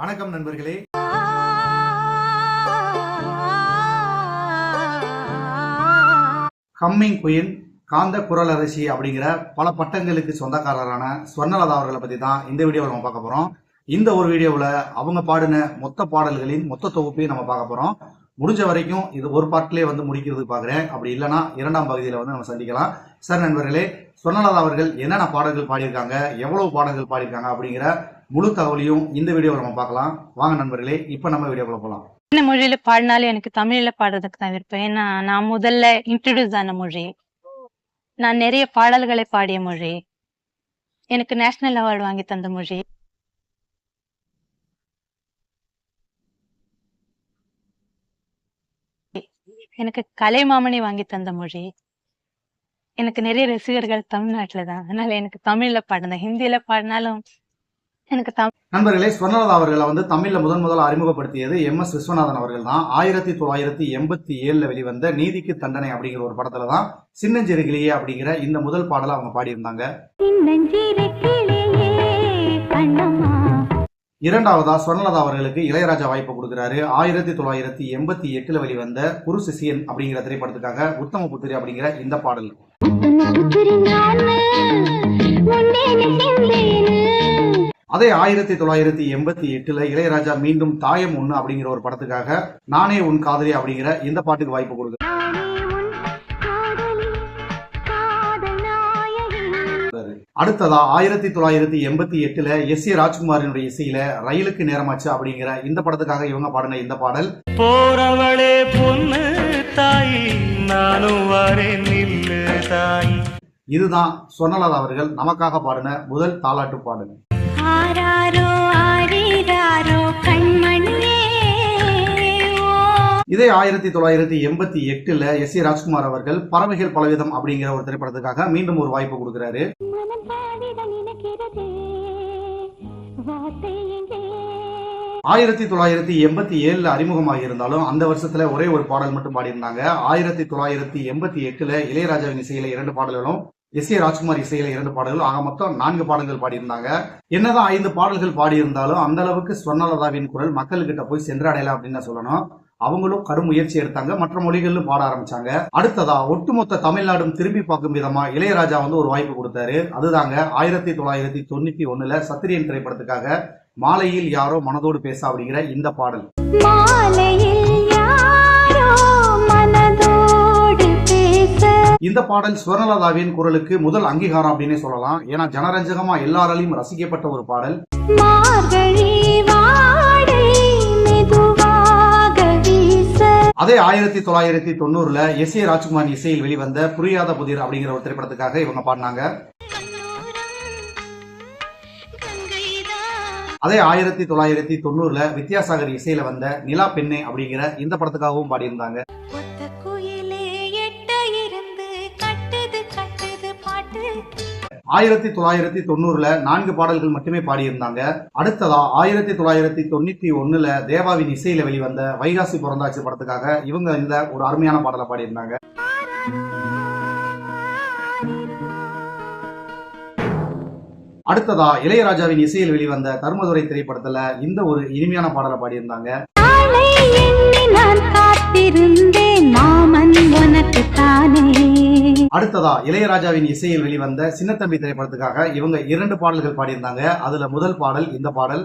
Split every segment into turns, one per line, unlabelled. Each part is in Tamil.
வணக்கம் நண்பர்களே. கம்மிங் குயின் காந்த குரல் அரசி அப்படிங்கிற பல பட்டங்களுக்கு சொந்தக்காரரான ஸ்வர்ணலதா அவர்களை பத்தி தான் இந்த வீடியோவில் நம்ம பார்க்க போறோம். இந்த ஒரு வீடியோவில் அவங்க பாடின மொத்த பாடல்களின் மொத்த தொகுப்பையும் நம்ம பார்க்க போறோம். முடிஞ்ச வரைக்கும் இது ஒரு பாட்டிலே வந்து முடிக்கிறதுக்கு பார்க்குறேன். அப்படி இல்லைன்னா இரண்டாம் பகுதியில் வந்து நம்ம சந்திக்கலாம். சார் நண்பர்களே ஸ்வர்ணலதா அவர்கள் என்னென்ன பாடல்கள் பாடியிருக்காங்க எவ்வளவு பாடல்கள் பாடியிருக்காங்க அப்படிங்கிற முழு தகவலையும் இந்த வீடியோவில் நம்ம பார்க்கலாம். வாங்க நண்பர்களே இப்போ நம்ம வீடியோக்குள்ள போகலாம்
என்ன மொழியில பாடினாலும் எனக்கு தமிழ்ல பாடுறதுக்கு தான் விருப்பம். ஏன்னா நான் முதல்ல இன்ட்ரடியூஸ் ஆன மொழி. நான் நிறைய பாடல்களை பாடிய மொழி. எனக்கு நேஷனல் அவார்டு வாங்கி தந்த மொழி. எனக்கு கலைமாமணி வாங்கி தந்த மொழி. எனக்கு நிறைய ரசிகர்கள் தமிழ்நாட்டுல தான். அதனால எனக்கு தமிழ்ல பாடினேன் ஹிந்தியில் பாடினாலும் எனக்கு
நண்பர்களே ஸ்வர்ணலதா அவர்களை வந்து தமிழ்ல முதன் முதல் அறிமுகப்படுத்தியது எம் எஸ் விஸ்வநாதன் அவர்கள் தான் ஆயிரத்தி தொள்ளாயிரத்தி எண்பத்தி ஏழுல வெளிவந்த நீதிக்கு தண்டனை அப்படிங்கிற ஒரு படத்துல தான் சின்னஞ்சிறுகிளியே அப்படிங்கிற இந்த முதல் பாடலை அவங்க பாடியிருந்தாங்க. இரண்டாவதா ஸ்வர்ணலதா அவர்களுக்கு இளையராஜா வாய்ப்பு கொடுக்கிறாரு. ஆயிரத்தி தொள்ளாயிரத்தி எண்பத்தி எட்டுல வெளிவந்த குரு சிசியன் அப்படிங்கிற திரைப்படத்துக்காக உத்தம புத்திரி அப்படிங்கிற இந்த பாடல். அதே ஆயிரத்தி தொள்ளாயிரத்தி எண்பத்தி எட்டுல இளையராஜா மீண்டும் தாயம் ஒண்ணு அப்படிங்கிற ஒரு படத்துக்காக நானே உன் காதலி அப்படிங்கிற இந்த பாட்டுக்கு வாய்ப்பு கொடுக்கிறாரு அடுத்ததா ஆயிரத்தி தொள்ளாயிரத்தி எண்பத்தி எட்டுல எஸ் ஏ ராஜ்குமாரினுடைய இசையில ரயிலுக்கு நேரமாச்சு அப்படிங்கிற இந்த படத்துக்காக இவங்க பாடின இந்த பாடல்.
போறவளே பொண்ணு தாய் நானும் வரேன்
இதுதான் சொன்னலதா அவர்கள் நமக்காக பாடின முதல் தாலாட்டு பாடல். இதே ஆயிரத்தி தொள்ளாயிரத்தி எண்பத்தி எட்டுல எஸ் ஏ ராஜ்குமார் அவர்கள் பறவைகள் பலவிதம் அப்படிங்கிற ஒரு திரைப்படத்துக்காக மீண்டும் ஒரு வாய்ப்பு கொடுக்கிறாரு. ஆயிரத்தி தொள்ளாயிரத்தி எண்பத்தி ஏழுல அறிமுகமாக இருந்தாலும் அந்த வருஷத்துல ஒரே ஒரு பாடல் மட்டும் பாடியிருந்தாங்க. ஆயிரத்தி தொள்ளாயிரத்தி எண்பத்தி எட்டுல இளையராஜாவின் இசையில இரண்டு பாடல்களும் எஸ் ஏ ராஜ்குமார் இசையில இரண்டு பாடல்கள். ஆக மொத்தம் நான்கு பாடல்கள் பாடியிருந்தாங்க. என்னதான் ஐந்து பாடல்கள் பாடியிருந்தாலும் அந்த அளவுக்கு ஸ்வர்ணலதாவின் குரல் மக்கள்கிட்ட போய் சென்றடையல அப்படின்னு தான் சொல்லணும். அவங்களும் கடும் முயற்சி எடுத்தாங்க. மற்ற மொழிகளிலும் பாட ஆரம்பிச்சாங்க. அடுத்ததா ஒட்டுமொத்த தமிழ்நாடும் திரும்பி பார்க்கும் விதமா இளையராஜா வந்து ஒரு வாய்ப்பு கொடுத்தாரு. அதுதாங்க ஆயிரத்தி தொள்ளாயிரத்தி தொண்ணூத்தி ஒண்ணுல சத்திரியன் திரைப்படத்துக்காக மாலையில் யாரோ மனதோடு பேச அப்படிங்கிற இந்த பாடல். இந்த பாடல் ஸ்வர்ணலதாவின் குரலுக்கு முதல் அங்கீகாரம் அப்படின்னே சொல்லலாம். ஏன்னா ஜனரஞ்சகமா எல்லாராலையும் ரசிக்கப்பட்ட ஒரு பாடல். அதே ஆயிரத்தி தொள்ளாயிரத்தி தொண்ணூறுல எஸ் ஏ ராஜ்குமார் இசையில் வெளிவந்த புரியாத புதிர் அப்படிங்கிற ஒரு திரைப்படத்துக்காக இவங்க பாடினாங்க. அதே ஆயிரத்தி தொள்ளாயிரத்தி தொண்ணூறுல வித்யாசாகர் இசையில வந்த நிலா பெண்ணே அப்படிங்கிற இந்த படத்துக்காகவும் பாடியிருந்தாங்க. ஆயிரத்தி தொள்ளாயிரத்தி தொண்ணூறுல நான்கு பாடல்கள் மட்டுமே பாடியிருந்தாங்க. அடுத்ததா ஆயிரத்தி தொள்ளாயிரத்தி தொண்ணூத்தி ஒண்ணுல தேவாவின் இசையில வெளிவந்த வைகாசி பிறந்தாச்சு படத்துக்காக இவங்க இந்த ஒரு அருமையான பாடலை பாடியிருந்தாங்க. அடுத்ததா இளையராஜாவின் இசையில் வெளிவந்த தர்மதுரை திரைப்படத்துல இந்த ஒரு இனிமையான பாடலை பாடியிருந்தாங்க.
நான் காத்திருந்தேன். மாமன் உனக்கு தானே.
அடுத்ததா இளையராஜாவின் இசையில் வெளிவந்த சின்னத்தம்பி திரைப்படத்துக்காக இவங்க இரண்டு பாடல்கள் பாடியிருந்தாங்க. அதுல முதல் பாடல் இந்த பாடல்.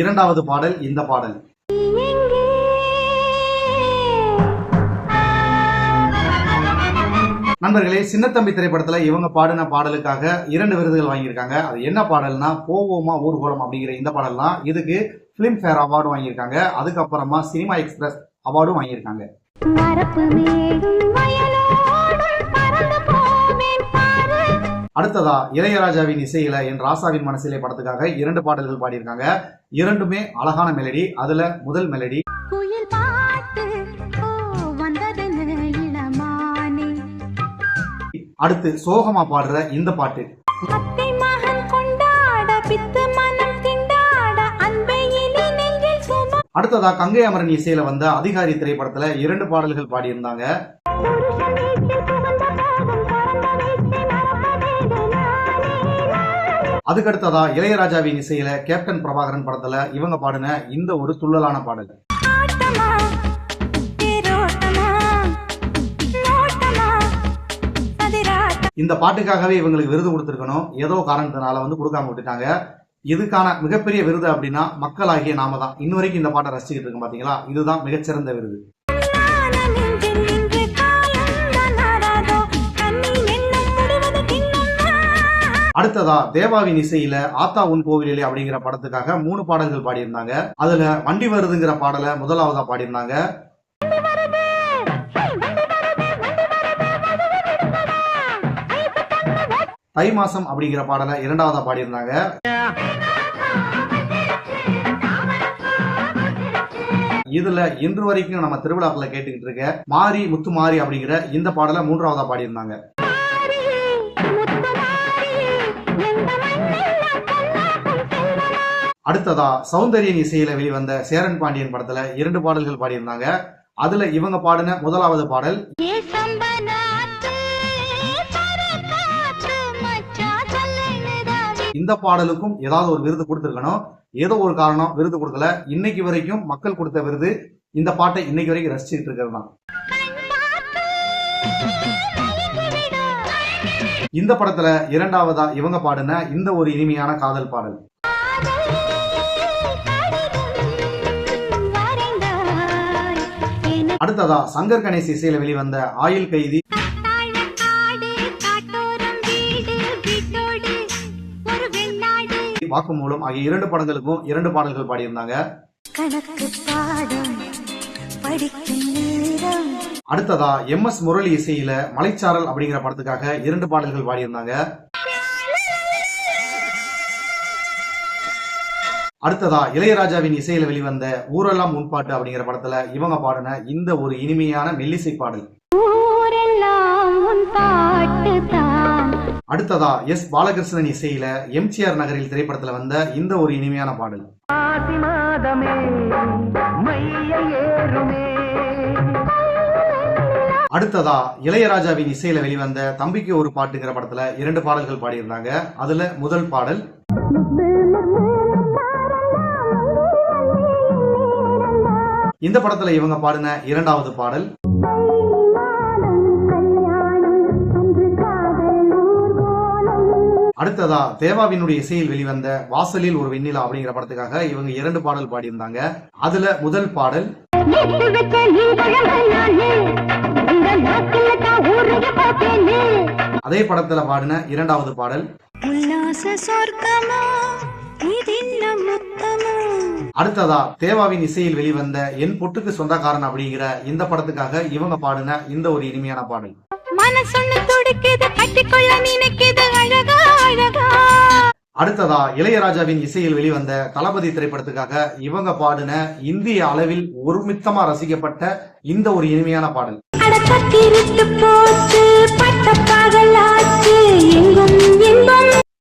இரண்டாவது பாடல் இந்த பாடல். நண்பர்களே சின்னத்தம்பி திரைப்படத்துல இவங்க பாடின பாடலுக்காக இரண்டு விருதுகள் வாங்கியிருக்காங்க. அது என்ன பாடல்னா போவோமா ஊர்கோலம் அப்படிங்கிற இந்த பாடல் தான் இதுக்கு பிலிம் ஃபேர் அவார்டு வாங்கியிருக்காங்க. அதுக்கப்புறமா சினிமா எக்ஸ்பிரஸ் அவார்டும் வாங்கியிருக்காங்க. அடுத்ததா இளையராஜாவின் இசையில என் ராசாவின் மனசிலே படத்துக்காக இரண்டு பாடல்கள் பாடியிருக்காங்க. இரண்டுமே அழகான மெலடி அதுல முதல் மெலடி அடுத்து சோகமா பாடுற இந்த பாட்டு. அடுத்ததா கங்கை அமரன் இசையில வந்த அதிகாரி திரைப்படத்துல இரண்டு பாடல்கள் பாடியிருந்தாங்க. அதுக்கடுத்ததா இளையராஜாவின் இசையில கேப்டன் பிரபாகரன் படத்துல இவங்க பாடின இந்த ஒரு துள்ளலான பாடல். இந்த பாட்டுக்காகவே இவங்களுக்கு விருது கொடுத்திருக்கணும். ஏதோ காரணத்தினால வந்து கொடுக்காம விட்டுட்டாங்க. இதுக்கான மிகப்பெரிய விருது அப்படின்னா மக்களாகிய நாம தான். இன்ன வரைக்கும் இந்த பாட்டை ரசிச்சுக்கிட்டு இருக்கோம் பாத்தீங்களா? இதுதான் மிகச்சிறந்த விருது. அடுத்ததா தேவாவின் இசையில ஆத்தா உன் கோவிலிலே அப்படிங்கிற படத்துக்காக மூணு பாடல்கள் பாடியிருந்தாங்க. அதுல வண்டி வருதுங்கிற பாடலை முதலாவதா பாடியிருந்தாங்க. தை மாசம் அப்படிங்கிற பாடலை இரண்டாவதா பாடியிருந்தாங்க. இதுல இன்று வரைக்கும் நம்ம திருவிழாக்களை கேட்டுக்கிட்டு இருக்க மாரி முத்து மாரி அப்படிங்கிற இந்த பாடலை மூன்றாவதா பாடியிருந்தாங்க. அடுத்ததா சௌந்தரியன் இசையில வெளிவந்த சேரன் பாண்டியன் படத்துல இரண்டு பாடல்கள் பாடியிருந்தாங்க. அதுல இவங்க பாடின முதலாவது பாடல் இந்த பாடலுக்கும் ஏதாவது ஒரு விருது கொடுத்துருக்கணும். ஏதோ ஒரு காரணம் விருது கொடுக்கல. இன்னைக்கு வரைக்கும் மக்கள் கொடுத்த விருது இந்த பாட்டை இன்னைக்கு வரைக்கும் ரசிச்சுட்டு இருக்கிறது தான். இந்த படத்துல இரண்டாவதா இவங்க பாடின இந்த ஒரு இனிமையான காதல் பாடல். அடுத்ததா சங்கர் கணேஷ் இசையில வெளிவந்த ஆயுள் கைதி. வாக்குமூலம் ஆகிய இரண்டு படங்களுக்கும் இரண்டு பாடல்கள் பாடியிருந்தாங்க. அடுத்ததா எம் எஸ் முரளி இசையில மலைச்சாரல் அப்படிங்கிற படத்துக்காக இரண்டு பாடல்கள் பாடியிருந்தாங்க. அடுத்ததா இளையராஜாவின் இசையில வெளிவந்த ஊரெல்லாம் முன்பாட்டு அப்படிங்கிற படத்துல இவங்க பாடின இந்த ஒரு இனிமையான மெல்லிசை பாடல்.
ஊரெல்லாம்
அடுத்ததா எஸ் பாலகிருஷ்ணன் இசையில எம்ஜிஆர் நகரில் திரைப்படத்துல வந்த இந்த ஒரு இனிமையான பாடல். அடுத்ததா இளையராஜாவின் இசையில வெளிவந்த தம்பிக்கு ஒரு பாட்டுங்கிற படத்துல இரண்டு பாடல்கள் பாடியிருந்தாங்க. அதுல முதல் பாடல் இந்த படத்துல இவங்க பாடின இரண்டாவது பாடல். அடுத்ததா தேவாவினுடைய இசையில் வெளிவந்த வாசலில் ஒரு வெண்ணிலா அப்படிங்கிற படத்துக்காக இவங்க இரண்டு பாடல் பாடியிருந்தாங்க. அதுல முதல் பாடல் அதே படத்துல பாடின இரண்டாவது பாடல். அடுத்ததா தேவாவின் இசையில் வெளிவந்த என் பொட்டுக்கு சொந்தக்காரன் அப்படிங்கிற இந்த படத்துக்காக இவங்க பாடின இந்த ஒரு இனிமையான பாடல்.
மனசொன்னு துடிக்குது கட்டிக்கொள்ள நினைக்குது
அடுத்ததா இளையராஜாவின் இசையில் வெளிவந்த தளபதி திரைப்படத்துக்காக இவங்க பாடின இந்திய அளவில் ஒருமித்தமா ரசிக்கப்பட்ட இந்த ஒரு இனிமையான பாடல்.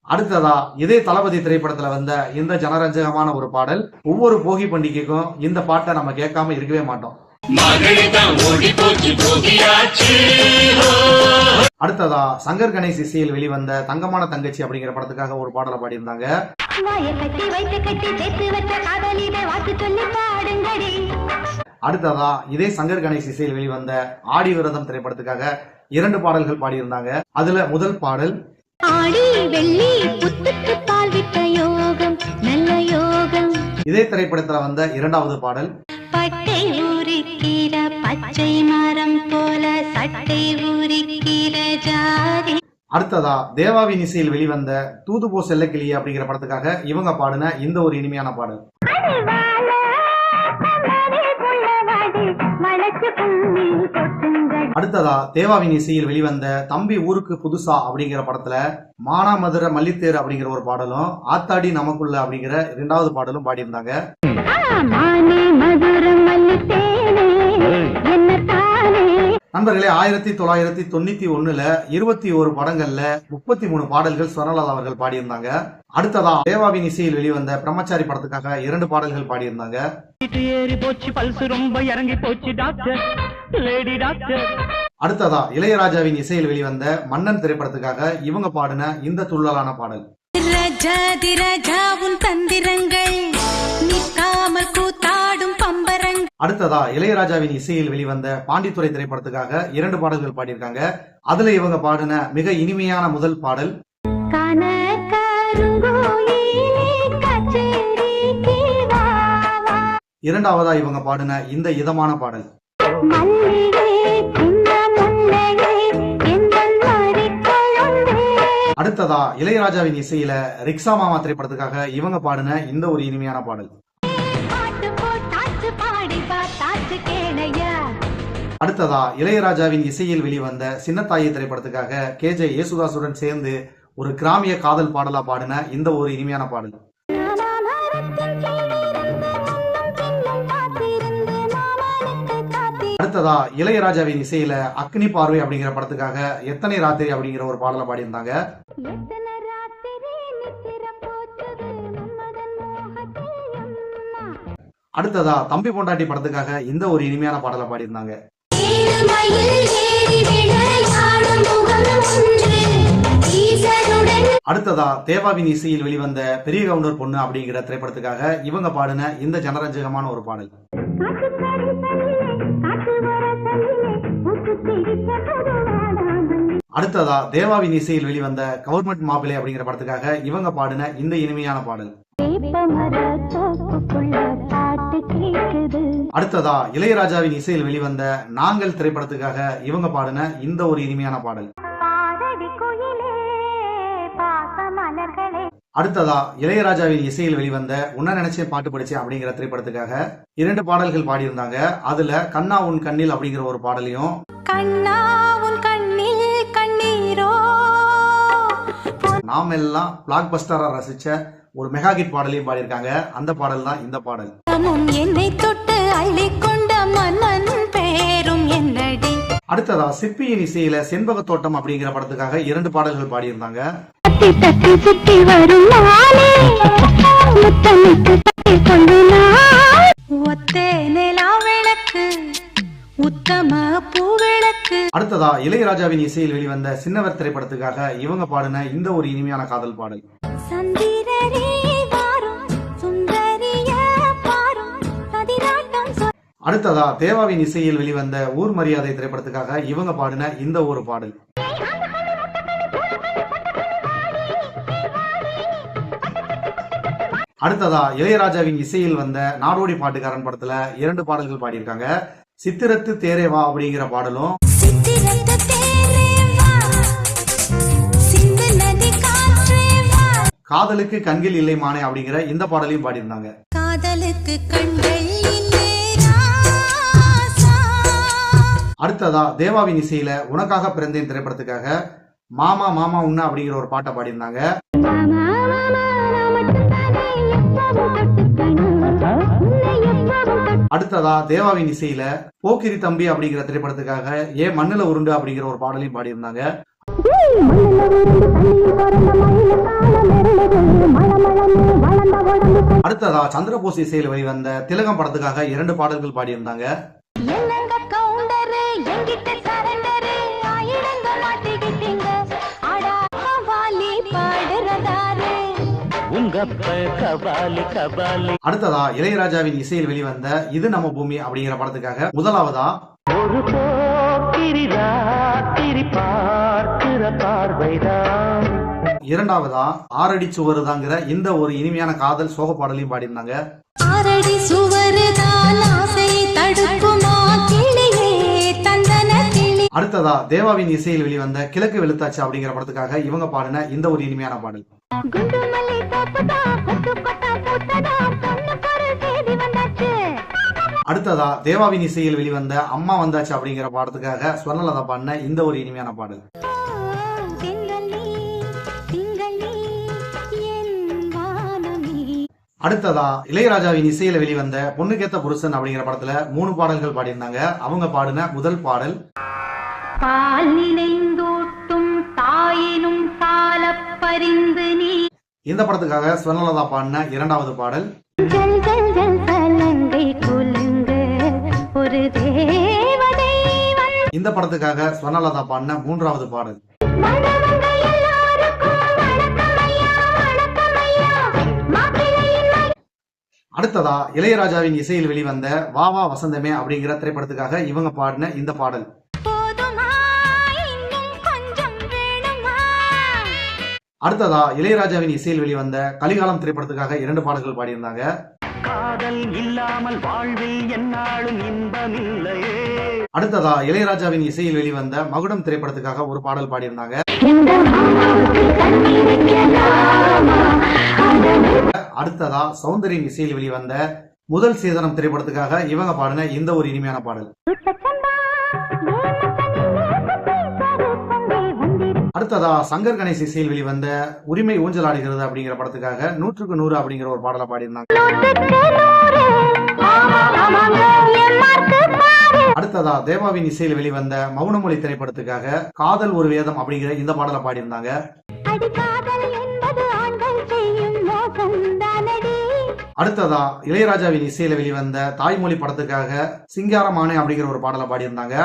அடுத்ததா இதே தளபதி திரைப்படத்துல வந்த இந்த ஜனரஞ்சகமான ஒரு பாடல் ஒவ்வொரு போகி பண்டிகைக்கும் இந்த பாட்டை நம்ம கேட்காம இருக்கவே மாட்டோம். அடுத்ததா சங்கர் கணேஷ் இசையில் வெளிவந்த தங்கமான தங்கச்சி அப்படிங்கிற படத்துக்காக ஒரு பாடலை பாடியிருந்தாங்க. அடுத்ததா இதே சங்கர் கணேஷ் இசையில் வெளிவந்த ஆடி விரதம் திரைப்படத்துக்காக இரண்டு பாடல்கள் பாடியிருந்தாங்க. அதுல முதல் பாடல்
ஆடி வெள்ளி புத்துக்கு பால் விட்ட யோகம் நல்ல யோகம்.
இதே திரைப்படத்துல வந்த இரண்டாவது பாடல் அடுத்ததா தேவாவின் இசையில் வெளிவந்த தூதுபோ செல்லக்கிளி அப்படிங்கிற படத்துக்காக இவங்க பாடின இந்த ஒரு இனிமையான பாடல். அடுத்ததா தேவாவின் இசையில் வெளிவந்த தம்பி ஊருக்கு புதுசா அப்படிங்கிற படத்துல மானாமதுர மல்லித்தேர் அப்படிங்கிற ஒரு பாடலும் ஆத்தாடி நமக்குள்ள அப்படிங்கிற இரண்டாவது பாடலும் பாடியிருந்தாங்க. நண்பர்களே ஆயிரத்தி தொள்ளாயிரத்தி தொண்ணூத்தி ஒண்ணுல இருபத்தி ஒரு படங்கள்ல முப்பத்தி மூணு பாடல்கள் ஸ்வரலால் அவர்கள் பாடியிருந்தாங்க. அடுத்ததா தேவாவின் இசையில் வெளிவந்த பிரம்மச்சாரி படத்துக்காக இரண்டு பாடல்கள் பாடியிருந்தாங்க.
சீட்டு ஏறி போச்சு பல்சு ரொம்ப இறங்கி போச்சு டாக்டர். Lady doctor.
அடுத்ததா இளையராஜாவின் இசையில் வெளிவந்த மன்னன் திரைப்படத்துக்காக இவங்க பாடின இந்த துள்ளலான பாடல்.
தந்திரங்கள் நிற்காமல் பம்பரங்கள்
அடுத்ததா இளையராஜாவின் இசையில் வெளிவந்த பாண்டித்துறை திரைப்படத்துக்காக இரண்டு பாடல்கள் பாடியிருக்காங்க. அதுல இவங்க பாடின மிக இனிமையான முதல் பாடல். இரண்டாவதா இவங்க பாடின இந்த இதமான பாடல். அடுத்ததா இளையராஜாவின் இசையில ரிக்ஷா மாமா திரைப்படத்துக்காக இவங்க பாடின இந்த ஒரு இனிமையான பாடல். அடுத்ததா இளையராஜாவின் இசையில் வெளிவந்த சின்னத்தாயி திரைப்படத்துக்காக கே ஜே யேசுதாசுடன் சேர்ந்து ஒரு கிராமிய காதல் பாடலா பாடின இந்த ஒரு இனிமையான பாடல். அடுத்ததா இளையராஜாவின் இசையில அக்னி பார்வை அப்படிங்கிற படத்துக்காக எத்தனை ராத்திரி அப்படிங்கிற ஒரு பாடலை பாடியிருந்தாங்க? அடுத்ததா தம்பி பொண்டாட்டி படத்துக்காக இந்த ஒரு இனிமையான பாடலை பாடியிருந்தாங்க. அடுத்ததா தேவாவின் இசையில் வெளிவந்த பெரிய கவுண்டர் பொண்ணு அப்படிங்கிற திரைப்படத்துக்காக இவங்க பாடின இந்த ஜனரஞ்சகமான ஒரு பாடல். அடுத்ததா தேவாவின் இசையில் வெளிவந்த கவர்மெண்ட் மாப்பிள்ளை அப்படிங்கிற படத்துக்காக இவங்க பாடின இந்த இனிமையான பாடல். அடுத்ததா இளையராஜாவின் இசையில் வெளிவந்த நாங்கள் திரைப்படத்துக்காக இவங்க பாடின இந்த ஒரு இனிமையான பாடல். அடுத்ததா இளையராஜாவின் இசையில் வெளிவந்த உன்ன நினைச்சேன் பாட்டு படிச்சேன் அப்படிங்கிற திரைப்படத்துக்காக இரண்டு பாடல்கள் பாடியிருந்தாங்க. அதுல கண்ணா உன் கண்ணில் அப்படிங்கிற ஒரு பாடலையும்
கண்ணா உன் கண்ணில் கண்ணீரோ.
நாம் எல்லாம் பிளாக் பஸ்டரா ரசிச்ச ஒரு மெகா ஹிட் பாடலையும் பாடியிருக்காங்க. அந்த பாடல் தான் இந்த பாடல்.
என்னை தொட்டு அள்ளிக்கொண்ட மன்னன் பேரும் என்னடி?
அடுத்ததா சிற்பியின் இசையில செண்பக தோட்டம் அப்படிங்கிற படத்துக்காக இரண்டு பாடல்கள் பாடியிருந்தாங்க. அடுத்ததா இளையராஜாவின் இசையில் வெளிவந்த சின்னவர் திரைப்படத்துக்காக இவங்க பாடின இந்த ஒரு இனிமையான காதல் பாடல். அடுத்ததா தேவாவின் இசையில் வெளிவந்த ஊர் மரியாதை திரைப்படத்துக்காக இவங்க பாடின இந்த ஒரு பாடல். அடுத்ததா இளையராஜாவின் இசையில் வந்த நாடோடி பாட்டுக்காரன் படத்துல இரண்டு பாடல்கள் பாடியிருக்காங்க. சித்திரத்து தேரேவா அப்படிங்கிற பாடலும் காதலுக்கு கண்கள் இல்லை மானே அப்படிங்கிற இந்த பாடலையும் பாடியிருந்தாங்க.
காதலுக்கு கண்கள்
அடுத்ததா தேவாவின் இசையில உனக்காக பிறந்தேன் திரைப்படத்துக்காக மாமா மாமா உன்ன அப்படிங்கிற ஒரு பாட்டை பாடியிருந்தாங்க. அடுத்ததா தேவாவின் இசையில போக்கிரி தம்பி அப்படிங்கிற திரைப்படத்துக்காக ஏ மண்ணுல உருண்டு அப்படிங்கிற ஒரு பாடலையும் பாடியிருந்தாங்க. அடுத்ததா சந்திரபோஸ் இசையில் வெளிவந்த திலகம் படத்துக்காக இரண்டு பாடல்கள் பாடியிருந்தாங்க. அடுத்ததா இளையராஜாவின் இசையில் வெளிவந்த இது நம்ம பூமி அப்படிங்கிற படத்துக்காக முதலாவதா
ஒரு போக்கிரி ராத்திரி பார்க்கிற பார்வைதான்.
இரண்டாவதா ஆறடி சுவருதாங்கிற இந்த ஒரு இனிமையான காதல் சோக பாடலையும் பாடியிருந்தாங்க.
ஆரடி சுவரு தான் ஆசை தடுக்குமா? கிளியே தந்தன கிளி.
அடுத்ததா தேவாவின் இசையில் வெளிவந்த கிழக்கு வெளுத்தாச்சு அப்படிங்கிற படத்துக்காக இவங்க பாடின இந்த ஒரு இனிமையான பாடல்.
குண்டு மல்லி தோப்புதா கொத்து கொத்தா பூத்ததா
அடுத்ததா தேவாவின் இசையில் வெளிவந்த அம்மா வந்தாச்சு அப்படிங்கிற பாடத்துக்காக ஸ்வர்ணலதா பாடின இந்த ஒரு இனிமையான பாடல். அடுத்ததா இளையராஜாவின் இசையில வெளிவந்த பொண்ணுக்கேத்த புருஷன் அப்படிங்கிற படத்துல மூணு பாடல்கள் பாடியிருந்தாங்க. அவங்க பாடின முதல் பாடல்.
பால் நினைந்தூட்டும் தாயினும் சாலப் பரிந்து நீ.
இந்த படத்துக்காக ஸ்வர்ணலதா பாடின இரண்டாவது பாடல்.
ஒரு
இந்த படத்துக்காக ஸ்வர்ணலதா பாடின மூன்றாவது பாடல். அடுத்ததா இளையராஜாவின் இசையில் வெளிவந்த வா வா வசந்தமே அப்படிங்கிற திரைப்படத்துக்காக இவங்க பாடின இந்த பாடல். அடுத்ததா இளையராஜாவின் இசையில் வெளிவந்த கலிகாலம் திரைப்படத்துக்காக இரண்டு பாடல்கள் பாடியிருந்தாங்க.
காதல் இல்லாமல் வாழ்வில் என்னாலும் இன்பமில்லையே.
அடுத்ததா இளையராஜாவின் இசையில் வெளிவந்த மகுடம் திரைப்படத்துக்காக ஒரு பாடல் பாடியிருந்தாங்க. அடுத்ததா சௌந்தரியின் இசையில் வெளிவந்த முதல் சீதனம் திரைப்படத்துக்காக இவங்க பாடின இந்த ஒரு இனிமையான பாடல். அடுத்ததா சங்கர் கணேஷ் இசையில் வெளிவந்த உரிமை ஊஞ்சலாடுகிறது அப்படிங்கிற படத்துக்காக நூற்றுக்கு நூறு அப்படிங்கிற ஒரு பாடலை பாடியிருந்தாங்க. அடுத்ததா தேவாவின் இசையில் வெளிவந்த மௌனமொழி திரைப்படத்துக்காக காதல் ஒரு வேதம் அப்படிங்கிற இந்த பாடலை பாடியிருந்தாங்க. அடுத்ததா இளையராஜாவின் இசையில வெளிவந்த தாய்மொழி படத்துக்காக சிங்காரமானே அப்படிங்கிற ஒரு பாடலை பாடியிருந்தாங்க.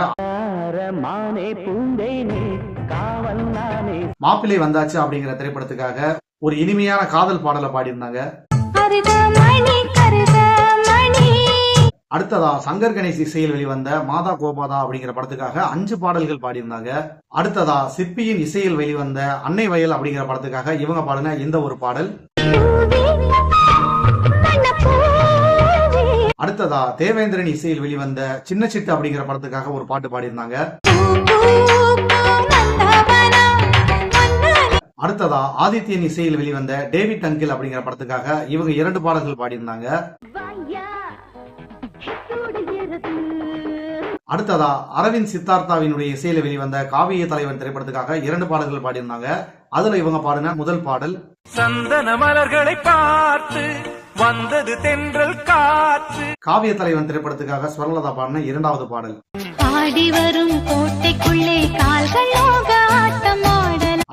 மாப்பிள்ளை வந்தாச்சு அப்படிங்கிற திரைப்படத்துக்காக ஒரு இனிமையான காதல் பாடலை பாடியிருந்தாங்க. அடுத்ததா சங்கர் கணேஷ் இசையில் வெளிவந்த மாதா கோபாதா அப்படிங்கிற படத்துக்காக அஞ்சு பாடல்கள் பாடியிருந்தாங்க. அடுத்ததா சிற்பியின் இசையில் வெளிவந்த அன்னை வயல் அப்படிங்கிற படத்துக்காக இவங்க பாடின இந்த ஒரு பாடல். அடுத்ததா தேவேந்திரன் இசையில் வெளிவந்த சின்ன சிட்டு அப்படிங்கிற படத்துக்காக ஒரு பாட்டு பாடியிருந்தாங்க. அடுத்ததா ஆதித்யன் இசையில் வெளிவந்த டேவிட் அங்கிள் அப்படிங்கிற படத்துக்காக இவங்க இரண்டு பாடல்கள் பாடியிருந்தாங்க. அடுத்ததா அரவிந்த் சித்தார்த்தாவினுடைய இசையில வெளிவந்த காவிய தலைவன் திரைப்படத்துக்காக இரண்டு பாடல்கள் பாடியிருந்தாங்க. அதுல இவங்க பாடின முதல் பாடல்
சந்தன மலர்களை பார்த்து வந்தது தென்றல் காற்று.
காவிய தலைவன் திரைப்படத்துக்காக ஸ்வர்லதா பாடின இரண்டாவது பாடல்.
ஆடி வரும் கோட்டைக்குள்ளே கால்கள்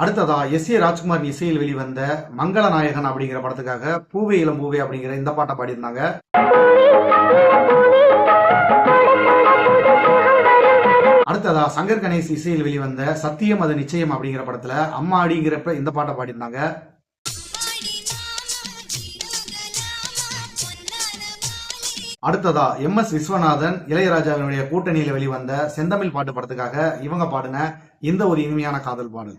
அடுத்ததா எஸ் ஏ ராஜ்குமார் இசையில் வெளிவந்த மங்கள நாயகன் அப்படிங்கிற படத்துக்காக பூவே இளம் பூவே அப்படிங்கிற இந்த பாட்டை பாடியிருந்தாங்க. அடுத்ததா சங்கர் கணேஷ் இசையில் வெளிவந்த சத்தியம் அது நிச்சயம் அப்படிங்கிற படத்துல அம்மா அடிங்கிறப்ப இந்த பாட்டை பாடியிருந்தாங்க. அடுத்ததா எம் எஸ் விஸ்வநாதன் இளையராஜாவினுடைய கூட்டணியில வெளிவந்த செந்தமிழ் பாட்டு படத்துக்காக இவங்க பாடின இந்த ஒரு இனிமையான காதல் பாடல்.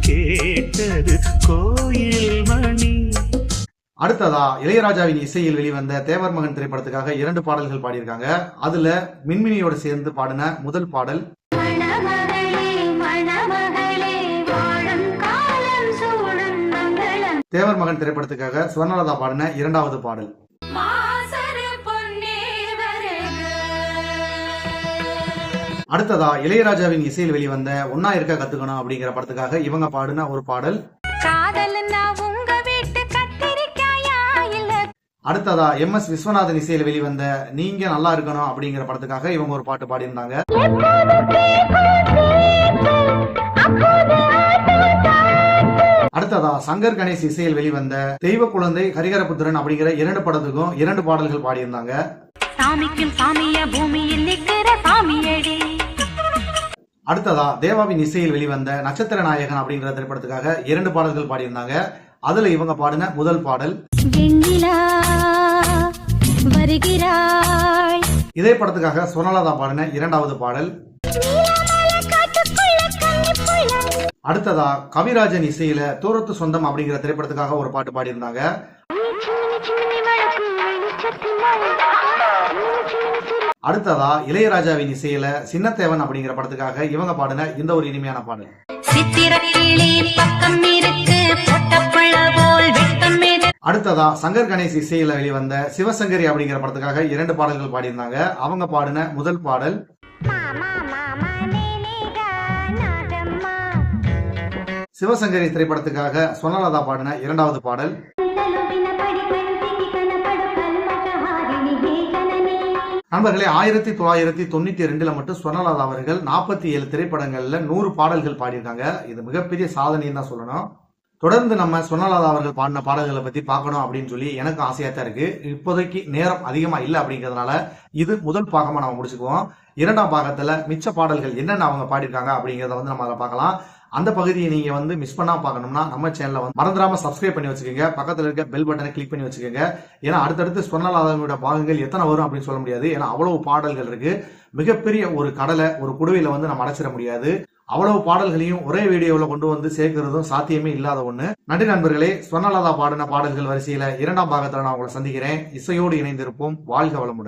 கேட்டது கோயில் மணி.
அடுத்ததா இளையராஜாவின் இசையில் வெளிவந்த தேவர் மகன் திரைப்படத்துக்காக இரண்டு பாடல்கள் பாடியிருக்காங்க. அதுல மின்மினியோட சேர்ந்து பாடின முதல் பாடல் தேவர் மகன் திரைப்படத்துக்காக சுவர்ணலதா பாடின இரண்டாவது பாடல். அடுத்ததா இளையராஜாவின் இசையில் வெளிவந்த ஒன்னா இருக்க கத்துக்கணும் அப்படிங்கிற படத்துக்காக இவங்க பாடின ஒரு பாடல் அடுத்ததா எம் எஸ் விஸ்வநாதன் இசையில் வெளிவந்த நீங்க நல்லா இருக்கணும் அப்படிங்கிற படத்துக்காக இவங்க ஒரு பாட்டு பாடியிருந்தாங்க. அடுத்ததா சங்கர் கணேஷ் இசையில் வெளிவந்த தெய்வ குழந்தை ஹரிகரபுத்திரன் அப்படிங்கிற இரண்டு படத்துக்கும் இரண்டு பாடல்கள் பாடியிருந்தாங்க. அடுத்ததா தேவாவின் இசையில் வெளிவந்த நட்சத்திர நாயகன் அப்படிங்கிற திரைப்படத்துக்காக இரண்டு பாடல்கள் பாடியிருந்தாங்க. அதுல இவங்க பாடின முதல் பாடல்
வருகிறாய்
இதே படத்துக்காக சுவர்ணலதா பாடின இரண்டாவது பாடல். அடுத்ததா கவிராஜன் இசையில தூரத்து சொந்தம் அப்படிங்கிற திரைப்படத்துக்காக ஒரு பாட்டு பாடியிருந்தாங்க. அடுத்ததா இளையராஜாவின் இசையில சின்னத்தேவன் அப்படிங்கிற படத்துக்காக இவங்க பாடின இந்த ஒரு இனிமையான பாடல். அடுத்ததா சங்கர் கணேஷ் இசையில வெளிவந்த சிவசங்கரி அப்படிங்கிற படத்துக்காக இரண்டு பாடல்கள் பாடியிருந்தாங்க. அவங்க பாடின முதல் பாடல் சிவசங்கரி திரைப்படத்துக்காக சொனலதா பாடின இரண்டாவது பாடல். நண்பர்களே ஆயிரத்தி தொள்ளாயிரத்தி தொண்ணூத்தி ரெண்டுல மட்டும் சொனலதா அவர்கள் நாற்பத்தி ஏழு திரைப்படங்கள்ல நூறு பாடல்கள் பாடியிருக்காங்க. இது மிகப்பெரிய சாதனைன்னு தான் சொல்லணும். தொடர்ந்து நம்ம சொன்னலாதா அவர்கள் பாடின பாடல்களை பத்தி பார்க்கணும் அப்படின்னு சொல்லி எனக்கு ஆசையா தான் இருக்கு. இப்போதைக்கு நேரம் அதிகமா இல்லை அப்படிங்கிறதுனால இது முதல் பாகமா நம்ம முடிச்சுக்குவோம். இரண்டாம் பாகத்துல மிச்ச பாடல்கள் என்னென்ன அவங்க பாடியிருக்காங்க அப்படிங்கிறத வந்து நம்ம அதை பார்க்கலாம். அந்த பகுதியை நீங்க வந்து மிஸ் பண்ணாம பார்க்கணும்னா நம்ம சேனலை வந்து மறந்துடாம சப்ஸ்கிரைப் பண்ணி வச்சுக்கோங்க. பக்கத்துல இருக்க பெல் பட்டனை கிளிக் பண்ணி வச்சுக்கோங்க. ஏன்னா அடுத்தடுத்து சொன்னலாதவங்களோட பாகங்கள் எத்தனை வரும் அப்படின்னு சொல்ல முடியாது. ஏன்னா அவ்வளவு பாடல்கள் இருக்கு. மிகப்பெரிய ஒரு கடலை ஒரு குடுவையில வந்து நம்ம அடைச்சிட முடியாது. அவ்வளவு பாடல்களையும் ஒரே வீடியோவில் கொண்டு வந்து சேர்க்கிறதும் சாத்தியமே இல்லாத ஒண்ணு. நன்றி நண்பர்களே சொன்னலாதா பாடின பாடல்கள் வரிசையில இரண்டாம் பாகத்துல நான் உங்களை சந்திக்கிறேன். இசையோடு இணைந்திருப்போம். வாழ்க வளமுடன்.